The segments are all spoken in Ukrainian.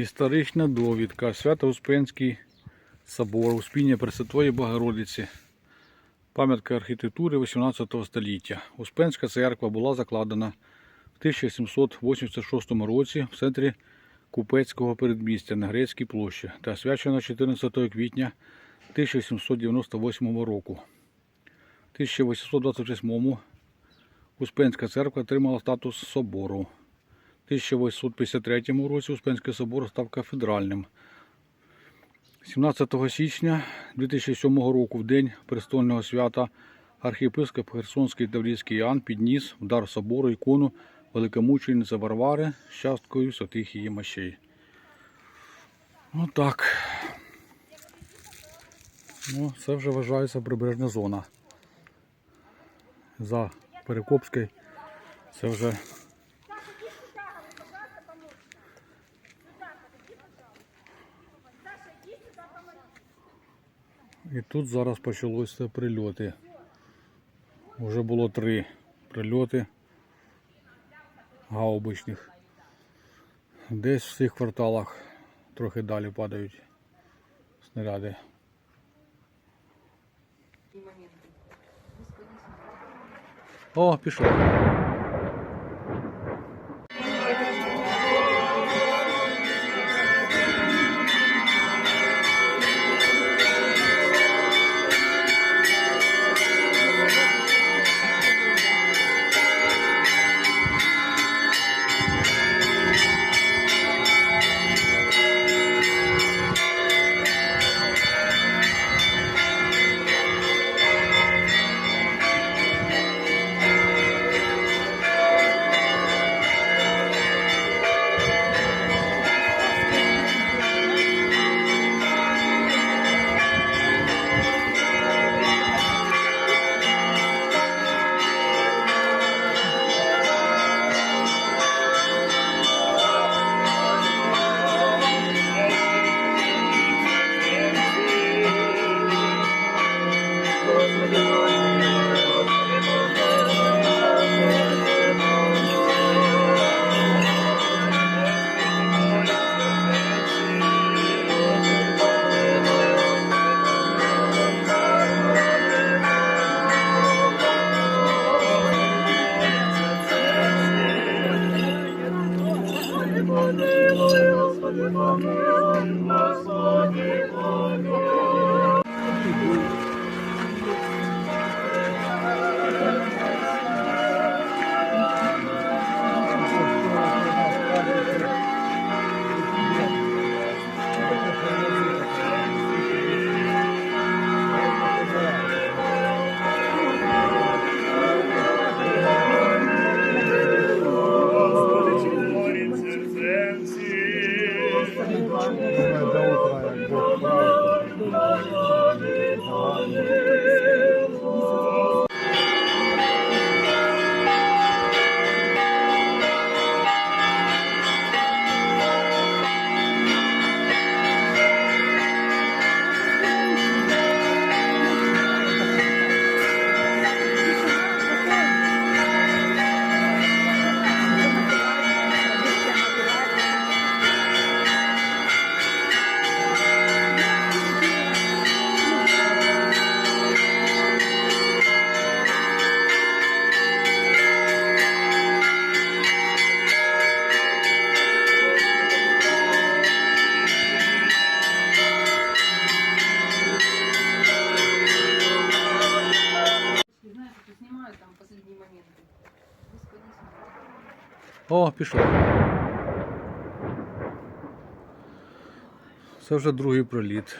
Історична довідка. Свято-Успенський собор, Успіння Пресвятої Богородиці. Пам'ятка архітектури 18 століття. Успенська церква була закладена в 1786 році в центрі Купецького передмістя на Грецькій площі та освячена 14 квітня 1798 року. В 1828 Успенська церква отримала статус собору. В 1853 році Успенський собор став кафедральним. 17 січня 2007 року, в день престольного свята, архієпископ Херсонський Таврійський Іоанн підніс в дар собору ікону великомучениці Варвари з часткою святих її мощей. Отак. Ну, це вже вважається прибережна зона. За Перекопською це вже І тут зараз почалося прильоти. Уже було три прильоти гаубичних. Десь в цих кварталах трохи далі падають снаряди. О, 我们都要加油。Снимают там последние моменты. Господи. О, пішов. Це вже другий проліт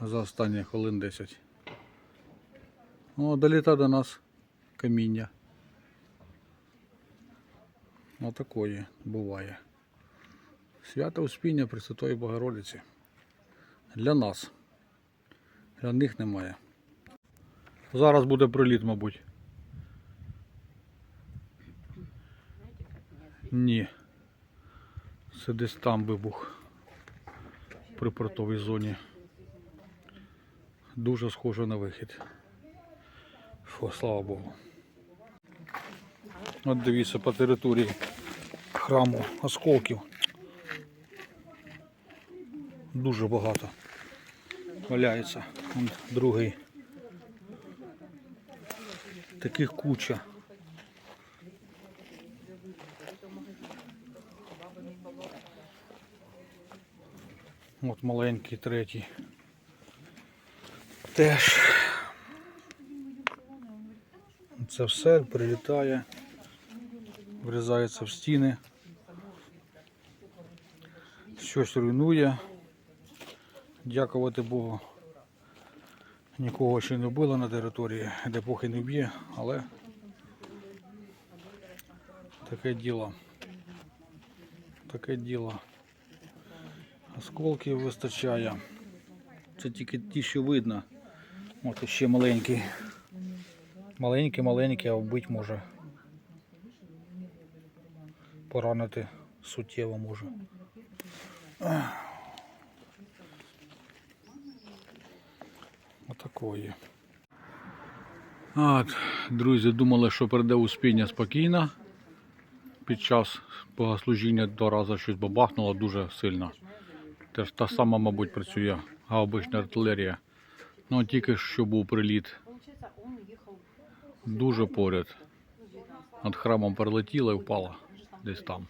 за останні хвилин 10. О, доліта до нас каміння. Отакої буває. Свято Успіння Пресвятої Богородиці. Для нас. Для них немає. Зараз буде проліт, мабуть. Ні. Це десь там вибух при портовій зоні. Дуже схоже на вихід. Фу, слава Богу. От дивіться по території храму осколків. дуже багато. Валяється. Вон другий. Таких куча. От маленький третій. Теж. Це все прилітає, врізається в стіни. Щось руйнує. Дякувати Богу. Нікого ще не вбило на території, де поки не б'є, але таке діло. Таке діло. Осколків вистачає. Це тільки ті, що видно. От ще маленький. Маленький, маленький, а вбити може. Поранити суттєво може. Отакої. От, друзі, думали, що прийде успіння спокійно. Під час богослужіння два рази щось бабахнуло дуже сильно. Теж та сама, мабуть, працює гаубична артилерія. Ну, тільки що був приліт дуже поряд. Над храмом перелетіла і впала десь там.